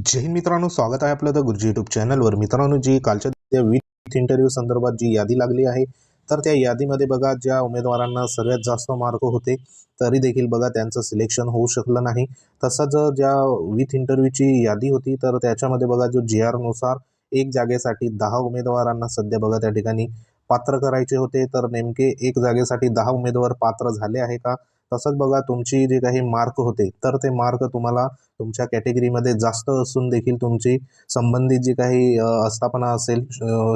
जय हिंद मित्रांनो स्वागत आहे आपलं द गुरुजी यूट्यूब चॅनलवर मित्रांनो जी कालच्या त्या विथ इंटरव्ह्यू संदर्भात जी यादी लागली आहे तर त्या यादीमध्ये बघा ज्या उमेदवारांना सगळ्यात जास्त मार्क होते तरी देखील बघा त्यांचं सिलेक्शन होऊ शकलं नाही. तसंच ज्या विथ इंटरव्ह्यूची यादी होती तर त्याच्यामध्ये बघा जो जी आरनुसार एक जागेसाठी दहा उमेदवारांना सध्या बघा त्या ठिकाणी पात्र करायचे होते. तर नेमके एक जागेसाठी दहा उमेदवार पात्र झाले आहे का? तसंच बघा तुमची जे काही मार्क होते तर ते मार्क तुम्हाला तुमच्या कॅटेगरीमध्ये जास्त असून देखील तुमची संबंधित जी काही आस्थापना असेल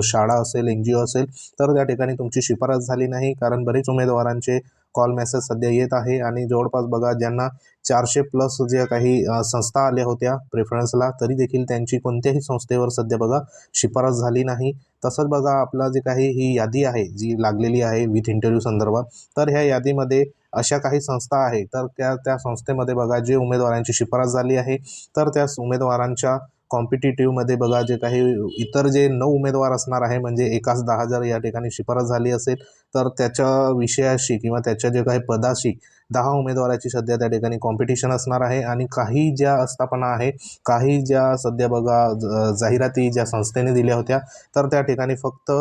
शाळा असेल एन जी ओ असेल तर त्या ठिकाणी तुमची शिफारस झाली नाही. कारण बरेच उमेदवारांचे कॉल मेसेज सध्या येत आहे आणि जवळपास बघा ज्यांना चारशे प्लस ज्या काही संस्था आल्या होत्या प्रेफरन्सला तरी देखील त्यांची कोणत्याही संस्थेवर सध्या बघा शिफारस झाली नाही. तसंच बघा आपला जे काही ही यादी आहे जी लागलेली आहे विथ इंटरव्ह्यू संदर्भात तर ह्या यादीमध्ये अशा काही संस्था आहे तर त्या त्या संस्थेमध्ये बघा जे उमेदवारांची शिफारस झाली आहे तर त्या उमेदवारांच्या कॉम्पिटिटिव्हमध्ये बघा जे काही इतर जे नऊ उमेदवार असणार आहे म्हणजे एकाच दहा हजार या ठिकाणी शिफारस झाली असेल तर त्याच्या विषयाशी किंवा त्याच्या जे काही पदाशी दहा उमेदवाराची सध्या त्या ठिकाणी कॉम्पिटिशन असणार आहे आणि काही ज्या आस्थापना आहे काही ज्या सध्या बघा ज- जाहिराती ज्या संस्थेने दिल्या होत्या तर त्या ठिकाणी फक्त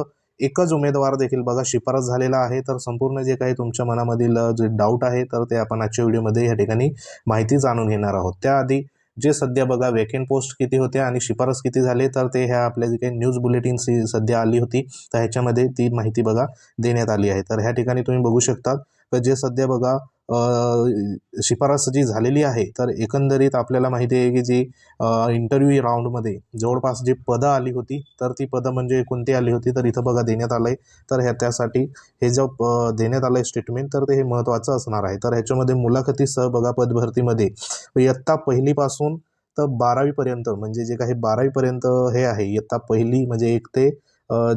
एकच उमेदवार देखील बघा शिफारस झालेला आहे. तर संपूर्ण जे काही तुमच्या मनामधील जे डाऊट आहे तर ते आपण आजच्या व्हिडिओमध्ये या ठिकाणी माहिती जाणून घेणार आहोत. त्याआधी जे सध्या बघा वेकेंट पोस्ट किती होत्या आणि शिफारस किती झाले तर ते ह्या आपल्या जे काही न्यूज बुलेटिन सी सध्या आली होती तर ह्याच्यामध्ये ती माहिती बघा देण्यात आली आहे. तर ह्या ठिकाणी तुम्ही बघू शकता तर जे सध्या बघा शिफारस जी झालेली आहे तर एकंदरीत आपल्याला माहिती आहे की जी इंटरव्ह्यू राऊंडमध्ये जवळपास जी पदं आली होती तर ती पदं म्हणजे कोणती आली होती तर इथं बघा देण्यात आलं आहे तर ह्या त्यासाठी हे जे देण्यात आलं आहे स्टेटमेंट तर ते हे महत्त्वाचं असणार आहे. तर ह्याच्यामध्ये मुलाखतीसह बघा पदभरतीमध्ये. इयत्ता पहिलीपासून तर बारावीपर्यंत म्हणजे जे काही बारावीपर्यंत हे आहे इयत्ता पहिली म्हणजे एक ते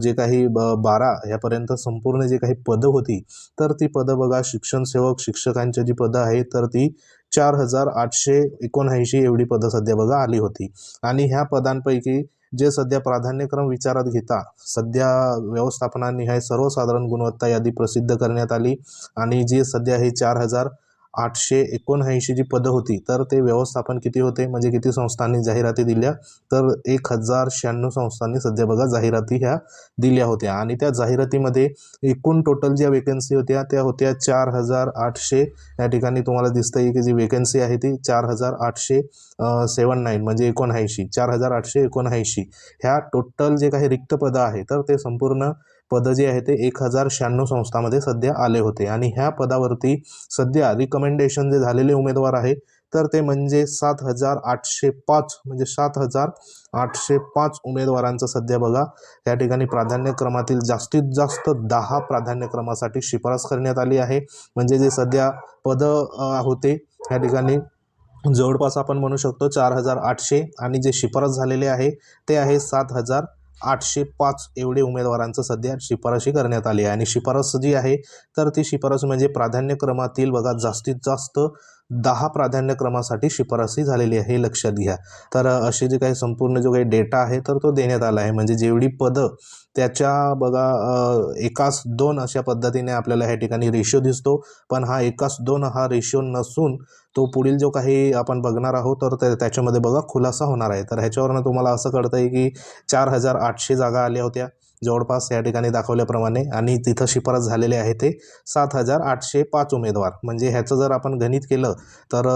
जे काही ब बारा ह्यापर्यंत संपूर्ण जे काही पदं होती तर ती पदं बघा शिक्षण सेवक शिक्षकांची जी पदं आहेत तर ती चार हजार आठशे एकोणऐंशी एवढी पदं सध्या बघा आली होती. आणि ह्या पदांपैकी जे सध्या प्राधान्यक्रम विचारात घेता सध्या व्यवस्थापनाने हे सर्वसाधारण गुणवत्ता यादी प्रसिद्ध करण्यात आली. आणि जी सध्या ही चार हजार आठशे एकोणऐंशी जी पदं होती तर ते व्यवस्थापन किती होते? म्हणजे किती संस्थांनी जाहिराती दिल्या? तर एक हजार शहाण्णव संस्थांनी सध्या बघा जाहिराती ह्या दिल्या होत्या. आणि त्या जाहिरातीमध्ये एकूण टोटल ज्या वेकन्सी होत्या त्या होत्या चार हजार आठशे. या ठिकाणी तुम्हाला दिसतं आहे की जी वेकन्सी आहे ती चार हजार आठशे सेवन नाईन म्हणजे एकोणऐंशी. चार हजार आठशे एकोणऐंशी. ह्या टोटल जे काही रिक्त पदं आहे तर ते संपूर्ण पदं जे आहे ते एक हजार शहाण्णव संस्थामध्ये सध्या आले होते. आणि ह्या पदावरती सध्या रिकमेंडेशन जे झालेले उमेदवार आहे तर ते म्हणजे सात हजार आठशे पाच म्हणजे सात हजार आठशे पाच उमेदवारांचं सध्या बघा या ठिकाणी प्राधान्यक्रमातील जास्तीत जास्त दहा प्राधान्यक्रमासाठी शिफारस करण्यात आली आहे. म्हणजे जे सध्या पदं होते या ठिकाणी जवळपास आपण म्हणू शकतो चार हजार आठशे आणि जे शिफारस झालेले आहे ते आहे सात हजार आठशे पाच एवढे उमेदवारांचं सध्या शिफारशी करण्यात आली आहे. आणि शिफारस जी आहे तर ती शिफारस म्हणजे प्राधान्यक्रमातील बघा जास्तीत जास्त दहा प्राधान्यक्रमासाठी शिफारसी झालेली आहे हे लक्षात घ्या. तर असे जे काही संपूर्ण जो काही डेटा आहे तर तो देण्यात आला आहे. म्हणजे जेवढी पदं त्याच्या बघा एकास दोन अशा पद्धतीने आपल्याला ह्या ठिकाणी रेशो दिसतो. पण हा एकास दोन हा रेशो नसून तो पुढील जो काही आपण बघणार आहोत तर त्या- त्याच्यामध्ये बघा खुलासा होणार आहे. तर ह्याच्यावरनं तुम्हाला असं कळतं आहे की चार हजार आठशे जागा आल्या होत्या. जवळपास या ठिकाणी दाखवल्याप्रमाणे आणि तिथं शिफारस झालेले आहे ते सात हजार आठशे पाच उमेदवार. म्हणजे ह्याचं जर आपण गणित केलं तर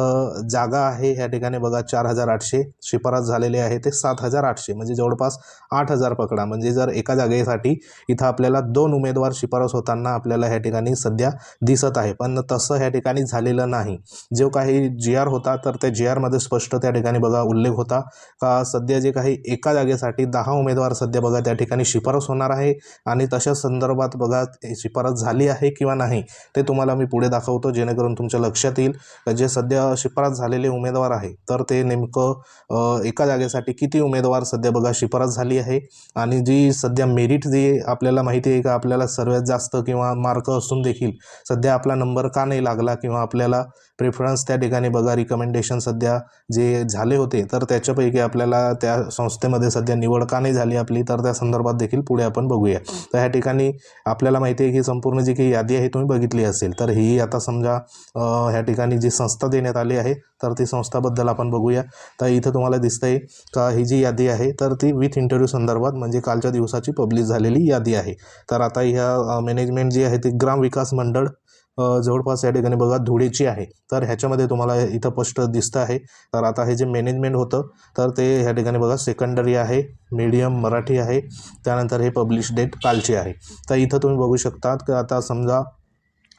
जागा आहे ह्या ठिकाणी बघा चार हजार आठशे शिफारस झालेले आहे ते सात हजार आठशे. म्हणजे जवळपास आठ हजार पकडा. म्हणजे जर एका जागेसाठी इथं आपल्याला दोन उमेदवार शिफारस होताना आपल्याला ह्या ठिकाणी सध्या दिसत आहे. पण तसं ह्या ठिकाणी झालेलं नाही. जो काही जी आर होता तर त्या जी आरमध्ये स्पष्ट त्या ठिकाणी बघा उल्लेख होता का सध्या जे काही एका जागेसाठी दहा उमेदवार सध्या बघा त्या ठिकाणी शिफारस होणार आहे आणि तशा संदर्भात बघा शिफारस झाली आहे किंवा नाही ते तुम्हाला मी पुढे दाखवतो जेणेकरून तुमच्या लक्षात येईल जे सध्या शिफारस झालेले उमेदवार आहे. तर ते नेमकं एका जागेसाठी किती उमेदवार सध्या बघा शिफारस झाली आहे आणि जी सध्या मेरिट जी आपल्याला माहिती आहे का आपल्याला सर्वात जास्त किंवा मार्क असून देखील सध्या आपला नंबर का नाही लागला किंवा आपल्याला प्रेफरन्स त्या ठिकाणी बघा रिकमेंडेशन सध्या जे झाले होते तर त्याच्यापैकी आपल्याला त्या संस्थेमध्ये सध्या निवड का नाही झाली आपली तर त्या संदर्भात देखील पुढे आपण बघूया. तर ह्या ठिकाणी आपल्याला माहिती आहे की संपूर्ण जी काही यादी आहे तुम्ही बघितली असेल तर ही आता समजा ह्या ठिकाणी जी संस्था देण्यात आली आहे तर ती संस्थाबद्दल आपण बघूया. तर इथं तुम्हाला दिसतंय का ही जी यादी आहे तर ती विथ इंटरव्ह्यू संदर्भात म्हणजे कालच्या दिवसाची पब्लिश झालेली यादी आहे. तर आता ह्या मॅनेजमेंट जी आहे ती ग्राम विकास मंडळ जवळपास या ठिकाणी बघा धुळेची आहे. तर ह्याच्यामध्ये तुम्हाला इथं स्पष्ट दिसतं आहे. तर आता हे जे मॅनेजमेंट होतं तर ते ह्या ठिकाणी बघा सेकंडरी आहे मीडियम मराठी आहे. त्यानंतर हे पब्लिश डेट कालची आहे. तर इथं तुम्ही बघू शकतात की आता समजा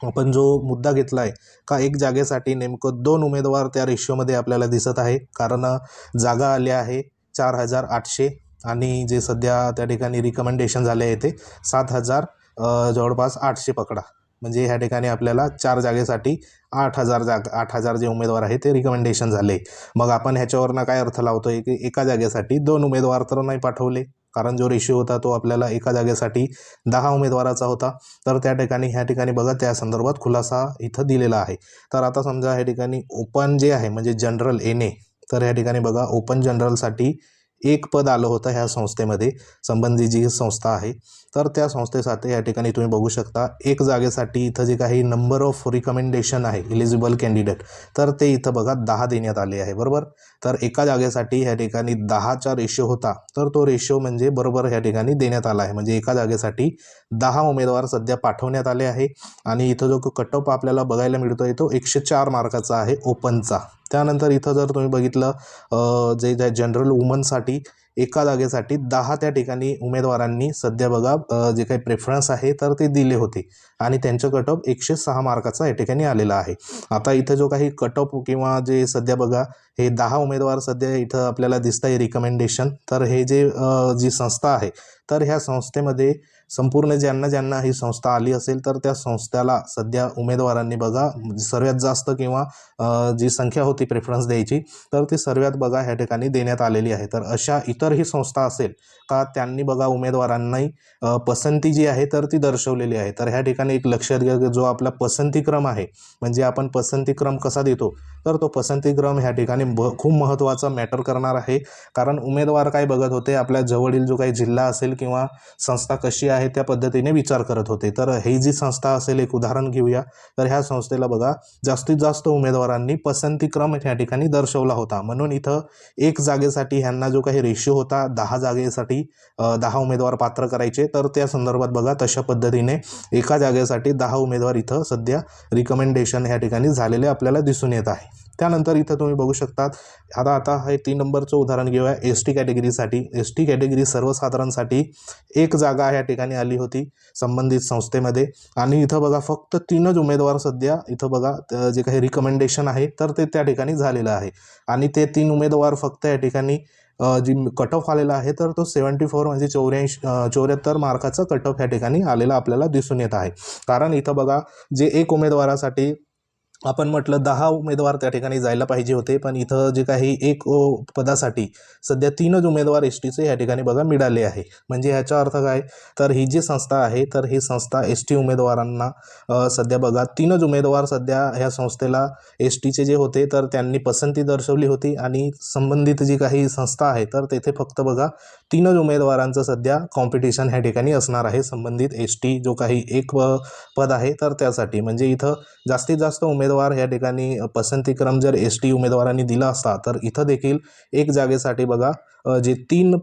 आपण जो मुद्दा घेतला आहे का एक जागेसाठी नेमकं दोन उमेदवार त्या रेशिओमध्ये आपल्याला दिसत आहे. कारण जागा आल्या आहे चार हजार आठशे आणि जे सध्या त्या ठिकाणी रिकमेंडेशन झाले आहे ते सात हजार जवळपास आठशे पकडा. म्हणजे ह्या ठिकाणी आपल्याला चार जागेसाठी आठ हजार जाग आठ हजार जे उमेदवार आहे ते रिकमेंडेशन झाले. मग आपण ह्याच्यावरनं काय अर्थ लावतो आहे की एका जागेसाठी दोन उमेदवार तर नाही पाठवले? कारण जो रेशिओ होता तो आपल्याला एका जागेसाठी दहा उमेदवाराचा होता. तर त्या ठिकाणी ह्या ठिकाणी बघा त्या संदर्भात खुलासा इथं दिलेला आहे. तर आता समजा ह्या ठिकाणी ओपन जे आहे म्हणजे जनरल एन ए तर ह्या ठिकाणी बघा ओपन जनरलसाठी एक पद आलं होतं ह्या संस्थेमध्ये. संबंधित जी संस्था आहे तर त्या संस्थेसाठी या ठिकाणी तुम्ही बघू शकता एक जागेसाठी इथं जे काही नंबर ऑफ रिकमेंडेशन आहे इलिजिबल कॅन्डिडेट तर ते इथं बघा दहा देण्यात आले आहे बरोबर? तर एका जागेसाठी ह्या ठिकाणी दहाचा रेशो होता तर तो रेशो म्हणजे बरोबर ह्या ठिकाणी देण्यात आला आहे. म्हणजे एका जागेसाठी दहा उमेदवार सध्या पाठवण्यात आले आहे आणि इथं जो कट ऑफ आपल्याला बघायला मिळतो आहे तो एकशे चार मार्काचा आहे ओपनचा त्यानंतर इथं जर तुम्ही बघितलं जे जे जनरल वुमनसाठी एका जागेसाठी दहा त्या ठिकाणी उमेदवारांनी सध्या बघा जे काही प्रेफरन्स आहे तर ते दिले होते. आणि त्यांचं कट ऑफ एकशे सहा मार्काचा या ठिकाणी आलेला आहे. आता इथं जो काही कट ऑफ किंवा जे सध्या बघा हे दहा उमेदवार सध्या इथं आपल्याला दिसत आहे रिकमेंडेशन तर हे जे जी संस्था आहे तर ह्या संस्थेमध्ये संपूर्ण ज्यांना ज्यांना ही संस्था आली असेल तर त्या संस्थेला सध्या उमेदवारांनी बघा सर्वात जास्त किंवा जी संख्या होती प्रेफरन्स द्यायची तर ती सर्वात बघा ह्या ठिकाणी देण्यात आलेली आहे. तर अशा इतरही संस्था असेल का त्यांनी बघा उमेदवारांनाही पसंती जी आहे तर ती दर्शवलेली आहे. तर ह्या ठिकाणी एक लक्षात घ्या की जो आपला पसंतीक्रम आहे म्हणजे आपण पसंतीक्रम कसा देतो तर तो पसंतीक्रम ह्या ठिकाणी ब खूप महत्त्वाचा मॅटर करणार आहे. कारण उमेदवार काय बघत होते आपल्या जवळील जो काही जिल्हा असेल किंवा संस्था कशी आहे त्या पद्धतीने विचार करत होते. तर ही जी संस्था असेल एक उदाहरण घेऊया. तर ह्या संस्थेला बघा जास्तीत जास्त उमेदवारांनी पसंतीक्रम ह्या ठिकाणी दर्शवला होता. म्हणून इथं एक जागेसाठी ह्यांना जो काही रेशिओ होता दहा जागेसाठी दहा उमेदवार पात्र करायचे. तर त्या संदर्भात बघा तशा पद्धतीने एका जागेसाठी दहा उमेदवार इथं सध्या रिकमेंडेशन ह्या ठिकाणी झालेले आपल्याला दिसून येत आहे. त्यानंतर इथं तुम्ही बघू शकतात आता आता हे तीन नंबरचं उदाहरण घेऊया. एस टी कॅटेगरीसाठी एस टी कॅटेगरी सर्वसाधारणसाठी एक जागा ह्या ठिकाणी आली होती संबंधित संस्थेमध्ये. आणि इथं बघा फक्त तीनच उमेदवार सध्या इथं बघा जे काही रिकमेंडेशन आहे तर ते त्या ठिकाणी झालेलं आहे. आणि ते तीन उमेदवार फक्त या ठिकाणी जी कट ऑफ आलेला आहे तर तो सेवन्टी फोर म्हणजे चौऱ्याऐंशी चौऱ्याहत्तर मार्काचा कट ऑफ या ठिकाणी आलेला आपल्याला दिसून येत आहे. कारण इथं बघा जे एक उमेदवारासाठी आपण म्हटलं दहा उमेदवार त्या ठिकाणी जायला पाहिजे होते पण इथं जे काही एक पदासाठी सध्या तीनच उमेदवार एस टीचे या ठिकाणी बघा मिळाले आहे. म्हणजे ह्याचा अर्थ काय? तर ही जी संस्था आहे तर ही संस्था एस टी उमेदवारांना सध्या बघा तीनच उमेदवार सध्या ह्या संस्थेला एस टीचे जे होते तर त्यांनी पसंती दर्शवली होती आणि संबंधित जी काही संस्था आहे तर तेथे फक्त बघा तीनच उमेदवारांचं सध्या कॉम्पिटिशन ह्या ठिकाणी असणार आहे. संबंधित एस टी जो काही एक पद आहे तर त्यासाठी. म्हणजे इथं जास्तीत जास्त उमेदवार या ठिकाणी पसंतीक्रम जर एस टी उमेदवारांनी दिला असता तर इथं देखील एक जागेसाठी बघा जे तीन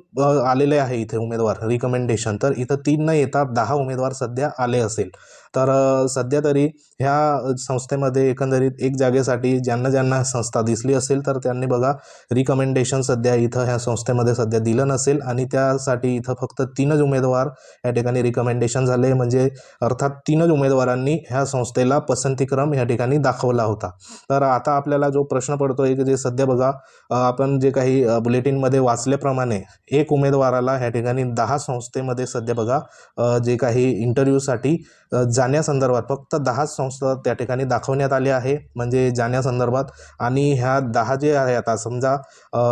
आलेले आहे इथे उमेदवार रिकमेंडेशन तर इथं तीन न येता दहा उमेदवार सध्या आले असेल. तर सध्या तरी ह्या संस्थेमध्ये एकंदरीत एक जागेसाठी ज्यांना ज्यांना संस्था दिसली असेल तर त्यांनी बघा रिकमेंडेशन सध्या इथं ह्या संस्थेमध्ये सध्या दिलं नसेल आणि त्यासाठी इथं फक्त तीनच उमेदवार या ठिकाणी रिकमेंडेशन झाले. म्हणजे अर्थात तीनच उमेदवारांनी ह्या संस्थेला पसंतीक्रम या ठिकाणी दाखवला होता. तर आता आपल्याला जो प्रश्न पडतो आहे की जे सध्या बघा आपण जे काही बुलेटिनमध्ये वाचल्याप्रमाणे एक उमेदवाराला ह्या ठिकाणी दहा संस्थेमध्ये सध्या बघा जे काही इंटरव्ह्यूसाठी जाण्यासंदर्भात फक्त दहाच संस्था त्या ठिकाणी दाखवण्यात आल्या आहे. म्हणजे जाण्यासंदर्भात आणि ह्या दहा जे आहे आता समजा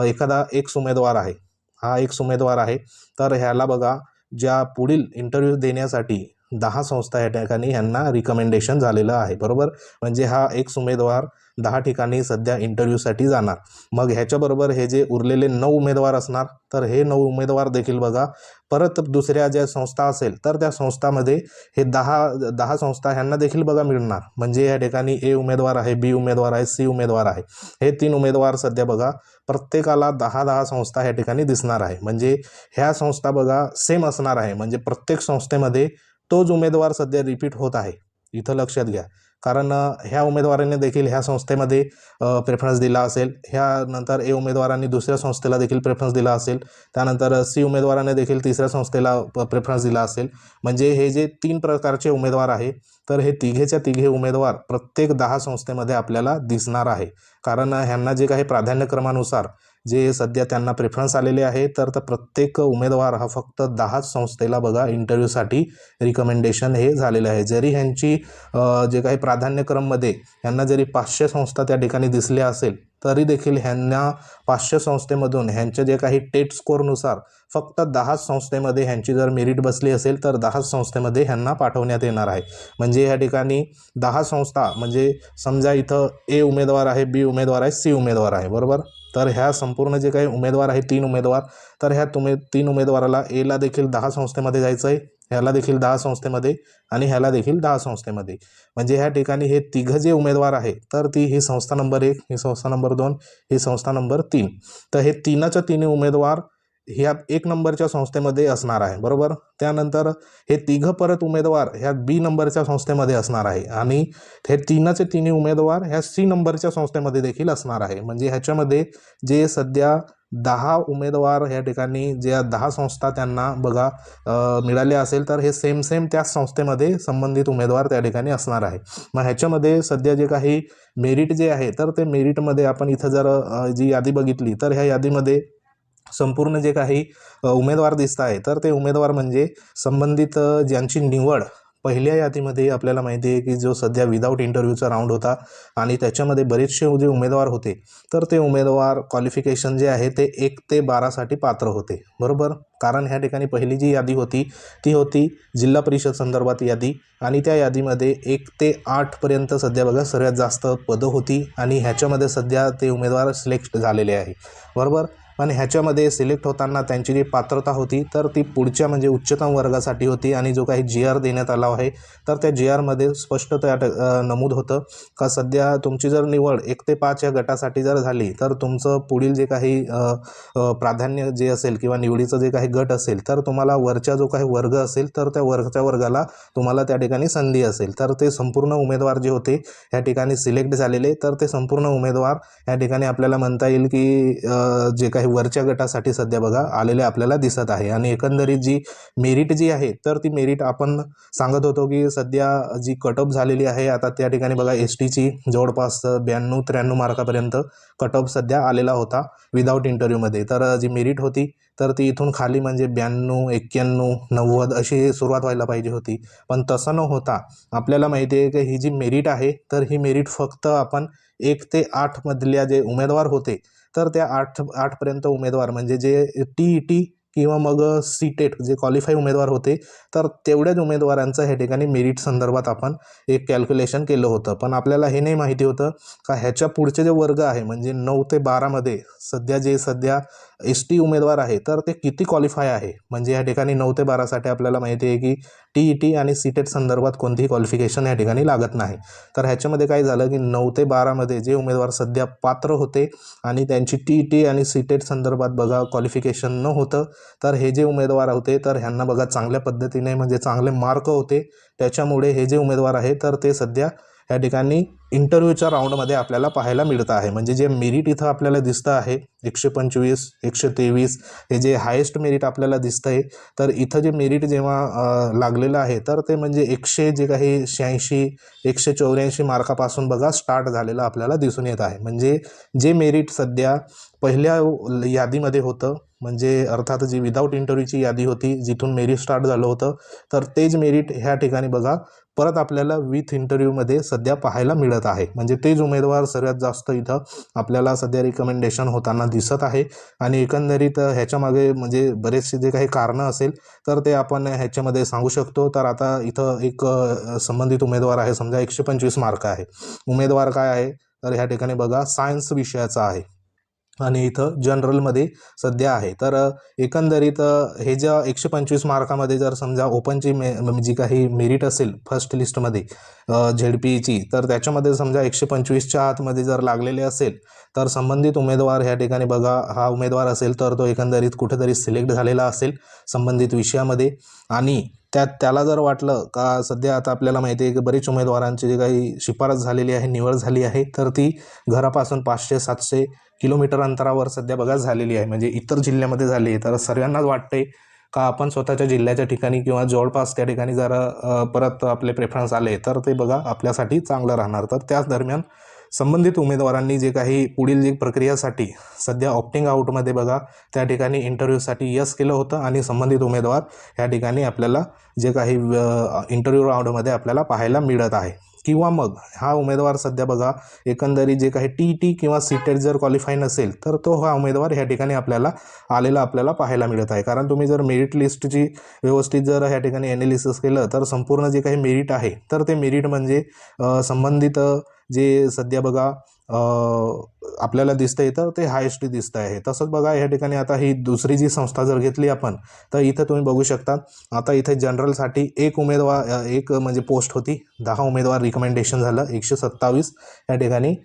एखादा एक उमेदवार आहे. हा एक उमेदवार आहे. तर ह्याला बघा ज्या पुढील इंटरव्ह्यू देण्यासाठी दहा संस्था या ठिकाणी ह्यांना रिकमेंडेशन झालेलं आहे. बरोबर? म्हणजे हा एक उमेदवार दहा ठिकाणी सध्या इंटरव्ह्यूसाठी जाणार. मग ह्याच्याबरोबर हे जे उरलेले नऊ उमेदवार असणार तर हे नऊ उमेदवार देखील बघा. परत दुसऱ्या ज्या संस्था असेल तर त्या संस्थामध्ये हे दहा दहा संस्था ह्यांना देखील बघा मिळणार. म्हणजे या ठिकाणी ए उमेदवार आहे बी उमेदवार आहे सी उमेदवार आहे. हे तीन उमेदवार सध्या बघा प्रत्येकाला दहा दहा संस्था ह्या ठिकाणी दिसणार आहे. म्हणजे ह्या संस्था बघा सेम असणार आहे. म्हणजे प्रत्येक संस्थेमध्ये तोच उमेदवार सध्या रिपीट होत आहे. इथं लक्षात घ्या. कारण ह्या उमेदवाराने देखील ह्या संस्थेमध्ये प्रेफरन्स दिला असेल. ह्यानंतर ए उमेदवारांनी दुसऱ्या संस्थेला देखील प्रेफरन्स दिला असेल. त्यानंतर सी उमेदवाराने देखील तिसऱ्या संस्थेला प्रेफरन्स दिला असेल. म्हणजे हे जे तीन प्रकारचे उमेदवार आहे तर हे तिघेच्या तिघे उमेदवार प्रत्येक दहा संस्थेमध्ये आपल्याला दिसणार आहे. कारण ह्यांना जे काही प्राधान्यक्रमानुसार जे सध्या त्यांना प्रेफरन्स आलेले आहे तर तर प्रत्येक उमेदवार हा फक्त दहाच संस्थेला बघा इंटरव्ह्यूसाठी रिकमेंडेशन हे झालेलं आहे. जरी ह्यांची जे काही प्राधान्यक्रममध्ये ह्यांना जरी पाचशे संस्था त्या ठिकाणी दिसल्या असेल तरी देखील ह्यांना पाचशे संस्थेमधून ह्यांचे जे काही टेट स्कोरनुसार फक्त दहाच संस्थेमध्ये ह्यांची जर मेरिट बसली असेल तर दहाच संस्थेमध्ये ह्यांना पाठवण्यात येणार आहे. म्हणजे ह्या ठिकाणी दहा संस्था म्हणजे समजा इथं ए उमेदवार आहे बी उमेदवार आहे सी उमेदवार आहे बरोबर? तर ह्या संपूर्ण जे काही उमेदवार आहे तीन उमेदवार तर ह्या तुमे तीन उमेदवाराला एला देखील दहा संस्थेमध्ये जायचं आहे ह्याला देखील दहा संस्थेमध्ये आणि ह्याला देखील दहा संस्थेमध्ये. म्हणजे ह्या ठिकाणी हे तिघं जे उमेदवार आहे तर ती ही संस्था नंबर एक ही संस्था नंबर दोन ही संस्था नंबर तीन. तर हे तीनाच्या तिन्ही उमेदवार ह्या एक नंबरच्या संस्थेमध्ये असणार आहे बरोबर? त्यानंतर हे तिघं परत उमेदवार ह्या बी नंबरच्या संस्थेमध्ये असणार आहे आणि हे तीनचे तिन्ही उमेदवार ह्या सी नंबरच्या संस्थेमध्ये देखील असणार आहे. म्हणजे ह्याच्यामध्ये जे सध्या दहा उमेदवार ह्या ठिकाणी ज्या दहा संस्था त्यांना बघा मिळाल्या मिळाले असेल तर हे सेम सेम त्याच संस्थेमध्ये संबंधित उमेदवार त्या ठिकाणी असणार आहे. मग ह्याच्यामध्ये सध्या जे काही मेरिट जे आहे तर ते मेरिटमध्ये आपण इथं जर जी यादी बघितली तर ह्या यादीमध्ये संपूर्ण जे काही उमेदवार दिसत आहे तर ते उमेदवार म्हणजे संबंधित ज्यांची निवड पहिल्या यादीमध्ये आपल्याला माहिती आहे की जो सध्या विदाऊट इंटरव्ह्यूचा राऊंड होता आणि त्याच्यामध्ये बरेचसे जे उमेदवार होते तर ते उमेदवार क्वालिफिकेशन जे आहे ते एक ते बारासाठी पात्र होते. बरोबर? कारण ह्या ठिकाणी पहिली जी यादी होती ती होती जिल्हा परिषद संदर्भात यादी आणि त्या यादीमध्ये एक ते आठपर्यंत सध्या बघा सर्वात जास्त पदं होती आणि ह्याच्यामध्ये सध्या ते उमेदवार सिलेक्ट झालेले आहे. बरोबर? पण ह्याच्यामध्ये सिलेक्ट होताना त्यांची जी पात्रता होती तर ती पुढच्या म्हणजे उच्चतम वर्गासाठी होती आणि जो काही जी आर देण्यात आला आहे तर त्या जी आरमध्ये स्पष्ट त्या ट- नमूद होतं का सध्या तुमची जर निवड एक ते पाच या गटासाठी जर झाली तर तुमचं पुढील जे काही प्राधान्य जे असेल किंवा निवडीचं जे काही गट असेल तर तुम्हाला वरच्या जो काही वर्ग असेल तर त्या वरच्या वर्गाला तुम्हाला त्या ठिकाणी संधी असेल. तर ते संपूर्ण उमेदवार जे होते ह्या ठिकाणी सिलेक्ट झालेले तर ते संपूर्ण उमेदवार या ठिकाणी आपल्याला म्हणता येईल की जे काही वरच्या गटासाठी सध्या बघा आलेले आपल्याला दिसत आहे. आणि एकंदरीत जी मेरिट जी आहे तर ती मेरिट आपण सांगत होतो की सध्या जी कटअप झालेली आहे आता त्या ठिकाणी बघा एस टीची जवळपास ब्याण्णव त्र्याण्णव मार्कापर्यंत कटअप सध्या आलेला होता विदाऊट इंटरव्ह्यूमध्ये तर जी मेरिट होती तर ती इथून खाली म्हणजे ब्याण्णव एक्क्याण्णव नव्वद अशी सुरुवात व्हायला पाहिजे होती. पण तसं न होता आपल्याला माहिती आहे की ही जी मेरिट आहे तर ही मेरिट फक्त आपण एक ते आठमधल्या जे उमेदवार होते तर त्या आठ आठपर्यंत उमेदवार म्हणजे जे टी ई टी किंवा मग सी टेट जे क्वालिफाय उमेदवार होते तर तेवढ्याच उमेदवारांचं ह्या ठिकाणी मेरिट संदर्भात आपण एक कॅल्क्युलेशन केलं होतं. पण आपल्याला हे नाही माहिती होतं का ह्याच्या पुढचे जे वर्ग आहे म्हणजे नऊ ते बारामध्ये सध्या जे सध्या एस टी उमेदवार आहे तर ते किती क्वालिफाय आहे? म्हणजे या ठिकाणी नऊ ते बारासाठी आपल्याला माहिती आहे की टी ई टी आणि सी टेट संदर्भात कोणतीही क्वालिफिकेशन या ठिकाणी लागत नाही. तर ह्याच्यामध्ये काय झालं की नऊ ते बारामध्ये जे उमेदवार सध्या पात्र होते आणि त्यांची टी ई टी आणि सी टेट संदर्भात बघा क्वालिफिकेशन न होतं तर हे जे उमेदवार होते तर ह्यांना बघा चांगल्या पद्धतीने म्हणजे चांगले मार्क होते. त्याच्यामुळे हे जे उमेदवार आहे तर ते सध्या या ठिकाणी इंटरव्ह्यूच्या राऊंडमध्ये आपल्याला पाहायला मिळतं आहे. म्हणजे जे मेरिट इथं आपल्याला दिसतं आहे एकशे पंचवीस एकशे तेवीस हे जे हायेस्ट मेरिट आपल्याला दिसतं आहे तर इथं जे मेरिट जेव्हा लागलेलं आहे तर ते म्हणजे एकशे जे काही शहाऐंशी एकशे चौऱ्याऐंशी मार्कापासून बघा स्टार्ट झालेलं आपल्याला दिसून येत आहे. म्हणजे जे मेरिट सध्या पहिल्या यादीमध्ये होतं म्हणजे अर्थात जी विदाऊट इंटरव्ह्यूची यादी होती जिथून मेरिट स्टार्ट झालं होतं तर तेच मेरिट ह्या ठिकाणी बघा परत आपल्याला विथ इंटरव्ह्यूमध्ये सध्या पाहायला मिळत आहे. म्हणजे तेच उमेदवार सगळ्यात जास्त इथं आपल्याला सध्या रिकमेंडेशन होताना दिसत आहे. आणि एकंदरीत ह्याच्यामागे म्हणजे बरेचसे जे काही कारणं असेल तर ते आपण ह्याच्यामध्ये सांगू शकतो. तर आता इथं एक संबंधित उमेदवार आहे समजा एकशे पंचवीस मार्क आहे. उमेदवार काय आहे? तर ह्या ठिकाणी बघा सायन्स विषयाचा आहे. आणि इथं जनरलमध्ये सध्या आहे. तर एकंदरीत हे ज्या एकशे पंचवीस मार्कामध्ये जर समजा ओपनची मे म्हणजे जी काही मेरिट असेल फर्स्ट लिस्टमध्ये झेड पीची तर त्याच्यामध्ये समजा एकशे पंचवीसच्या आतमध्ये जर लागलेले असेल तर संबंधित उमेदवार ह्या ठिकाणी बघा हा उमेदवार असेल तर तो एकंदरीत कुठेतरी सिलेक्ट झालेला असेल संबंधित विषयामध्ये. आणि त्यात त्याला जर वाटलं का सध्या आता आपल्याला माहिती आहे की बरीच उमेदवारांची जी काही शिफारस झालेली आहे निवड झाली आहे तर ती घरापासून पाचशे सातशे किलोमीटर अंतरावर सध्या बघा झालेली आहे. म्हणजे इतर जिल्ह्यामध्ये झाली आहे. तर सर्वांनाच वाटते का आपण स्वतःच्या जिल्ह्याच्या ठिकाणी किंवा जवळपास त्या ठिकाणी जर परत आपले प्रेफरन्स आले तर ते बघा आपल्यासाठी चांगलं राहणार. तर त्याच दरम्यान संबंधित उमेदवारांनी जे काही पुढील जी प्रक्रियासाठी सध्या ऑप्टिंग आउटमध्ये बघा त्या ठिकाणी इंटरव्ह्यूसाठी यस केलं होतं आणि संबंधित उमेदवार ह्या ठिकाणी आपल्याला जे काही इंटरव्ह्यू राऊंडमध्ये आपल्याला पाहायला मिळत आहे. किंवा मग हा उमेदवार सध्या बघा एकंदरीत जे काही टी टी किंवा सी टेट जर क्वालिफाय नसेल तर तो हा उमेदवार ह्या ठिकाणी आपल्याला आलेला आपल्याला पाहायला मिळत आहे. कारण तुम्ही जर मेरिट लिस्टची व्यवस्थित जर ह्या ठिकाणी ॲनालिसिस केलं तर संपूर्ण जे काही मेरिट आहे तर ते मेरिट म्हणजे संबंधित जे सध्या बघा आपल्याला दिसतंय तर ते हायस्ट दिसतं आहे. तसंच बघा ह्या ठिकाणी आता ही दुसरी जी संस्था जर घेतली आपण तर इथं तुम्ही बघू शकता आता इथे जनरलसाठी एक उमेदवार एक म्हणजे पोस्ट होती. दहा उमेदवार रिकमेंडेशन झालं एकशे सत्तावीस. या ठिकाणी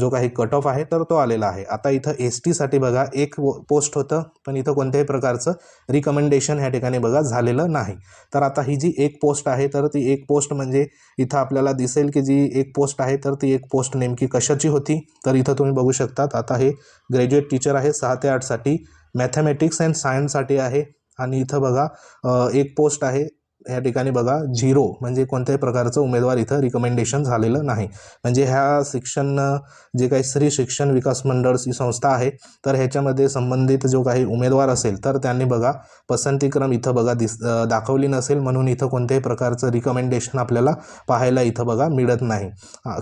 जो काही कट ऑफ आहे तर तो आलेला आहे. आता इथं एस टीसाठी बघा एक पोस्ट होतं पण इथं कोणत्याही प्रकारचं रिकमेंडेशन ह्या ठिकाणी बघा झालेलं नाही. तर आता ही जी एक पोस्ट आहे तर ती एक पोस्ट म्हणजे इथं आपल्याला दिसेल की जी एक पोस्ट आहे तर ती एक पोस्ट नेमकी कशाची होती? होती तर इथं तुम्ही बघू शकतात. आता हे ग्रॅज्युएट टीचर आहे सहा ते आठसाठी. मॅथमॅटिक्स अँड सायन्ससाठी आहे. आणि इथं बघा एक पोस्ट आहे. या ठिकाणी बघा झिरो म्हणजे कोणत्याही प्रकारचं उमेदवार इथं रिकमेंडेशन झालेलं नाही. म्हणजे ह्या शिक्षण जे काही श्री शिक्षण विकास मंडळ ही संस्था आहे तर ह्याच्यामध्ये संबंधित जो काही उमेदवार असेल तर त्यांनी बघा पसंतीक्रम इथं बघा दिस दाखवली नसेल म्हणून इथं कोणत्याही प्रकारचं रिकमेंडेशन आपल्याला पाहायला इथं बघा मिळत नाही.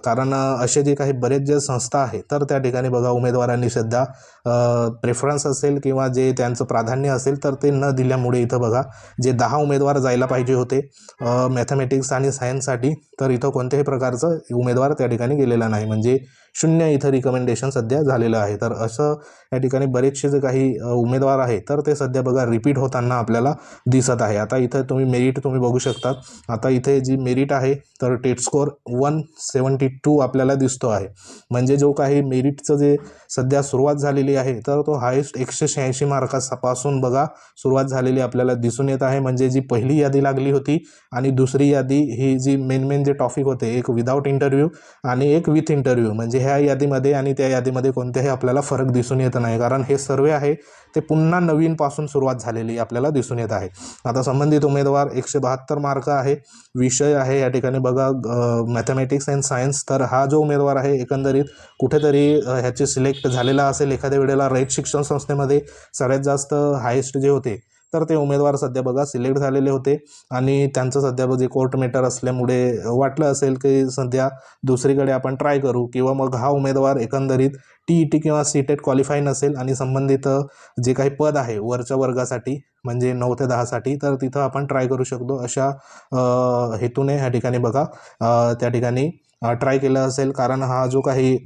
कारण असे जे काही बरेच जे संस्था आहे तर त्या ठिकाणी बघा उमेदवारांनी सध्या प्रेफरन्स असेल किंवा जे त्यांचं प्राधान्य असेल तर ते न दिल्यामुळे इथं बघा जे दहा उमेदवार जायला पाहिजे होते मॅथमॅटिक्स आणि सायन्ससाठी तर इथं कोणत्याही प्रकारचं उमेदवार त्या ठिकाणी गेलेला नाही. म्हणजे शून्य इथं रिकमेंडेशन सध्या झालेलं आहे. तर असं या ठिकाणी बरेचसे जे काही उमेदवार आहे तर ते सध्या बघा रिपीट होताना आपल्याला दिसत आहे. आता इथं तुम्ही मेरिट तुम्ही बघू शकतात आता इथे जी मेरिट आहे तर TET score one seventy two आपल्याला दिसतो आहे. म्हणजे जो काही मेरिटचं जे सध्या सुरुवात झालेली आहे तर तो हायेस्ट एकशे शहाऐंशी मार्कापासून बघा सुरुवात झालेली आपल्याला दिसून येत आहे. म्हणजे जी पहिली यादी लागली होती आणि दुसरी यादी ही जी मेन मेन जे टॉपिक होते एक विदाऊट इंटरव्ह्यू आणि एक विथ इंटरव्ह्यू म्हणजे म्हणजे ह्या यादीमध्ये आणि त्या यादीमध्ये कोणत्याही आपल्याला फरक दिसून येत नाही. कारण हे सर्वे आहे ते पुन्हा नवीनपासून सुरुवात झालेली आपल्याला दिसून येत आहे. आता संबंधित उमेदवार एकशे बहात्तर मार्क आहे. विषय आहे या ठिकाणी बघा मॅथमॅटिक्स अँड सायन्स तर हा जो उमेदवार आहे एकंदरीत कुठेतरी ह्याची ह्याचे सिलेक्ट झालेला असेल एखाद्या वेळेला रयत शिक्षण संस्थेमध्ये सगळ्यात जास्त हायेस्ट जे होते तर ते उमेदवार सध्या बघा सिलेक्ट झालेले होते. आणि त्यांचं सध्या जे कोर्ट मेटर असल्यामुळे वाटलं असेल की सध्या दुसरीकडे आपण ट्राय करू किंवा मग हा उमेदवार एकंदरीत टी ई टी किंवा सी टेट क्वालिफाय नसेल आणि संबंधित जे काही पद आहे वरच्या वर्गासाठी म्हणजे नऊ ते दहासाठी तर तिथं आपण ट्राय करू शकतो. अशा हेतूने ह्या ठिकाणी बघा त्या ठिकाणी ट्राय केलं असेल. कारण हा जो काही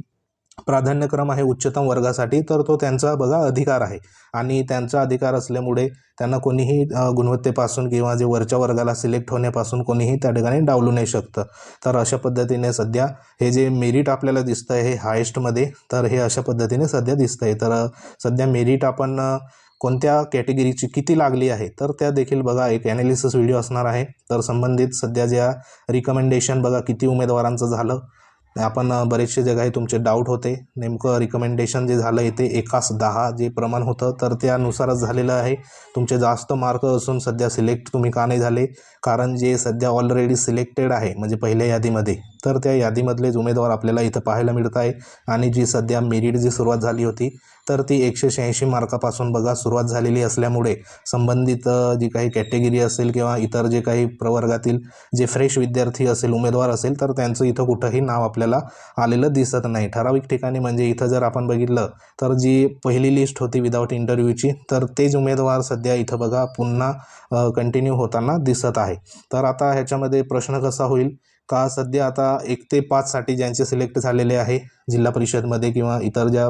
प्राधान्यक्रम आहे उच्चतम वर्गासाठी तर तो त्यांचा बघा अधिकार आहे. आणि त्यांचा अधिकार असल्यामुळे त्यांना कोणीही गुणवत्तेपासून किंवा जे वरच्या वर्गाला सिलेक्ट होण्यापासून कोणीही त्या ठिकाणी डावलू नाही शकतं. तर अशा पद्धतीने सध्या हे जे मेरिट आपल्याला दिसतं आहे हे हायेस्टमध्ये तर हे अशा पद्धतीने सध्या दिसतं आहे तर सध्या मेरिट आपण कोणत्या कॅटेगरीची किती लागली आहे तर त्या देखील बघा एक ॲनालिसिस व्हिडिओ असणार आहे. तर संबंधित सध्या ज्या रिकमेंडेशन बघा किती उमेदवारांचं झालं आपण बरेचसे जे काही तुमचे डाऊट होते नेमकं रिकमेंडेशन जे झालं आहे ते एकास दहा जे प्रमाण होतं तर त्यानुसारच झालेलं आहे. तुमचे जास्त मार्क असून सध्या सिलेक्ट तुम्ही का नाही झाले? कारण जे सध्या ऑलरेडी सिलेक्टेड आहे म्हणजे पहिल्या यादीमध्ये तर त्या यादीमधलेच उमेदवार आपल्याला इथं पाहायला मिळत आहे आणि जी सध्या मेरिट जी सुरुवात झाली होती तर ती एकशे शहाऐंशी मार्कापासून बघा सुरुवात झालेली असल्यामुळे संबंधित जी काही कॅटेगरी असेल किंवा इतर जे काही प्रवर्गातील जे फ्रेश विद्यार्थी असेल उमेदवार असेल तर त्यांचं इथं कुठंही नाव आपल्याला आलेलं दिसत नाही. ठराविक ठिकाणी म्हणजे इथं जर आपण बघितलं तर जी पहिली लिस्ट होती विदाऊट इंटरव्ह्यूची तर तेच उमेदवार सध्या इथं बघा पुन्हा कंटिन्यू होताना दिसत आहे. तर आता ह्याच्यामध्ये प्रश्न कसा होईल? का सध्या आता एक ते पाचसाठी ज्यांचे सिलेक्ट झालेले आहे जिल्हा परिषदमध्ये किंवा इतर ज्या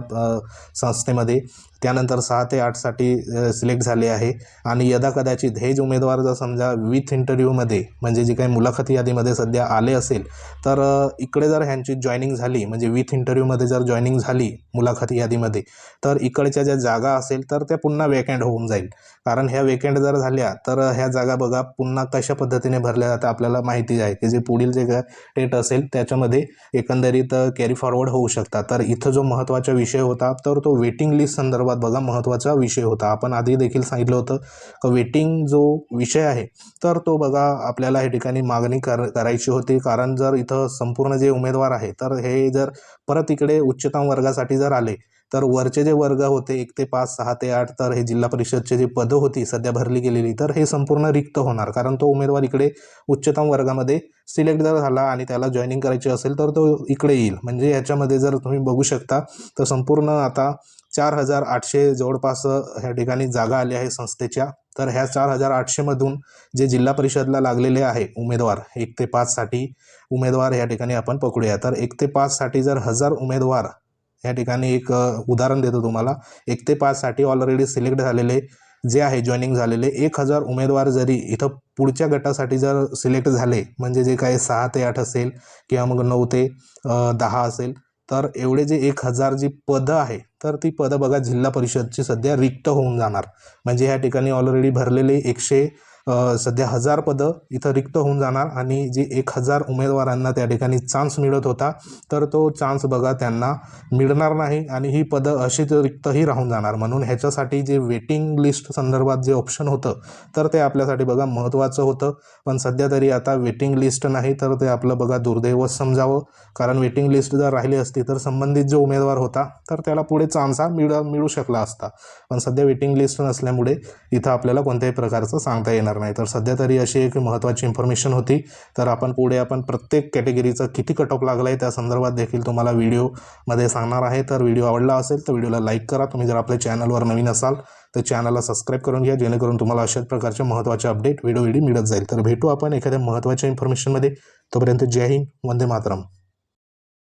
संस्थेमध्ये त्यानंतर सहा ते आठसाठी सिलेक्ट झाले आहे. आणि यदा कदाचित हे जे उमेदवार जर समजा विथ इंटरव्ह्यूमध्ये म्हणजे जे काही मुलाखती यादीमध्ये सध्या आले असेल तर इकडे जर ह्यांची जॉईनिंग झाली म्हणजे विथ इंटरव्ह्यूमध्ये जर जॉईनिंग झाली मुलाखती यादीमध्ये तर इकडच्या ज्या जागा असेल तर त्या पुन्हा वेकेंड होऊन जाईल. कारण ह्या वेकेंड जर झाल्या तर ह्या जागा बघा पुन्हा कशा पद्धतीने भरल्या जातात आपल्याला माहिती आहे की जे पुढील जे काय डेट असेल त्याच्यामध्ये एकंदरीत कॅरी फॉरवर्ड होऊ होऊ शकतात तर इथं जो महत्त्वाचा विषय होता तर तो वेटिंग लिस्ट संदर्भात बघा महत्त्वाचा विषय होता. आपण आधी देखील सांगितलं होतं का वेटिंग जो विषय आहे तर तो बघा आपल्याला हे ठिकाणी मागणी कर करायची होती. कारण जर इथं संपूर्ण जे उमेदवार आहे तर हे जर परत इकडे उच्चतम वर्गासाठी जर आले तर वरचे जे वर्ग होते एक ते पाच सहा ते आठ तर हे जिल्हा परिषदचे जे पदं होती सध्या भरली गेलेली तर हे संपूर्ण रिक्त होणार. कारण तो उमेदवार इकडे उच्चतम वर्गामध्ये सिलेक्ट जर झाला आणि त्याला जॉईनिंग करायची असेल तर तो इकडे येईल. म्हणजे याच्यामध्ये जर तुम्ही बघू शकता तर संपूर्ण आता चार हजार आठशे जवळपास ह्या ठिकाणी जागा आल्या आहे संस्थेच्या. तर ह्या चार हजार आठशेमधून जे जिल्हा परिषदला लागलेले आहे उमेदवार एक ते पाचसाठी उमेदवार या ठिकाणी आपण पकडूया. तर एक ते पाचसाठी जर हजार उमेदवार या ठिकाणी एक उदाहरण देतो तुम्हाला. एक ते पाचसाठी ऑलरेडी सिलेक्ट झालेले जे आहे जॉईनिंग झालेले एक हजार उमेदवार जरी इथं पुढच्या गटासाठी जर सिलेक्ट झाले म्हणजे जे काही सहा ते आठ असेल किंवा मग नऊ ते दहा असेल तर एवढे जे एक हजार जी पदं आहे तर ती पदं बघा जिल्हा परिषदची सध्या रिक्त होऊन जाणार. म्हणजे ह्या ठिकाणी ऑलरेडी भरलेले एकशे सध्या हजार पदं इथं रिक्त होऊन जाणार आणि जे एक हजार उमेदवारांना त्या ठिकाणी चान्स मिळत होता तर तो चान्स बघा त्यांना मिळणार नाही आणि ही पदं अशीच रिक्तही राहून जाणार. म्हणून ह्याच्यासाठी जे वेटिंग लिस्ट संदर्भात जे ऑप्शन होतं तर ते आपल्यासाठी बघा महत्त्वाचं होतं. पण सध्या तरी आता वेटिंग लिस्ट नाही तर ते आपलं बघा दुर्दैवच समजावं. कारण वेटिंग लिस्ट जर राहिली असती तर संबंधित जो उमेदवार होता तर त्याला पुढे चान्स हा मिळ मिळू शकला असता. पण सध्या वेटिंग लिस्ट नसल्यामुळे इथं आपल्याला कोणत्याही प्रकारचं सांगता येणार येणार नाही. तर सध्या तरी अशी एक महत्त्वाची इन्फॉर्मेशन होती. तर आपण पुढे आपण प्रत्येक कॅटेगरीचा किती कट ऑफ लागला आहे त्या संदर्भात देखील तुम्हाला व्हिडिओमध्ये सांगणार आहे. तर व्हिडिओ आवडला असेल तर व्हिडिओला लाईक करा. तुम्ही जर आपल्या चॅनलवर नवीन असाल तर चॅनलला सबस्क्राईब करून घ्या. जेणेकरून तुम्हाला अशाच प्रकारचे महत्त्वाचे अपडेट व्हिडिओ व्हिडिओ मिळत जाईल. तर भेटू आपण एखाद्या महत्त्वाच्या इन्फॉर्मेशनमध्ये तोपर्यंत जय हिंद वंदे मातरम.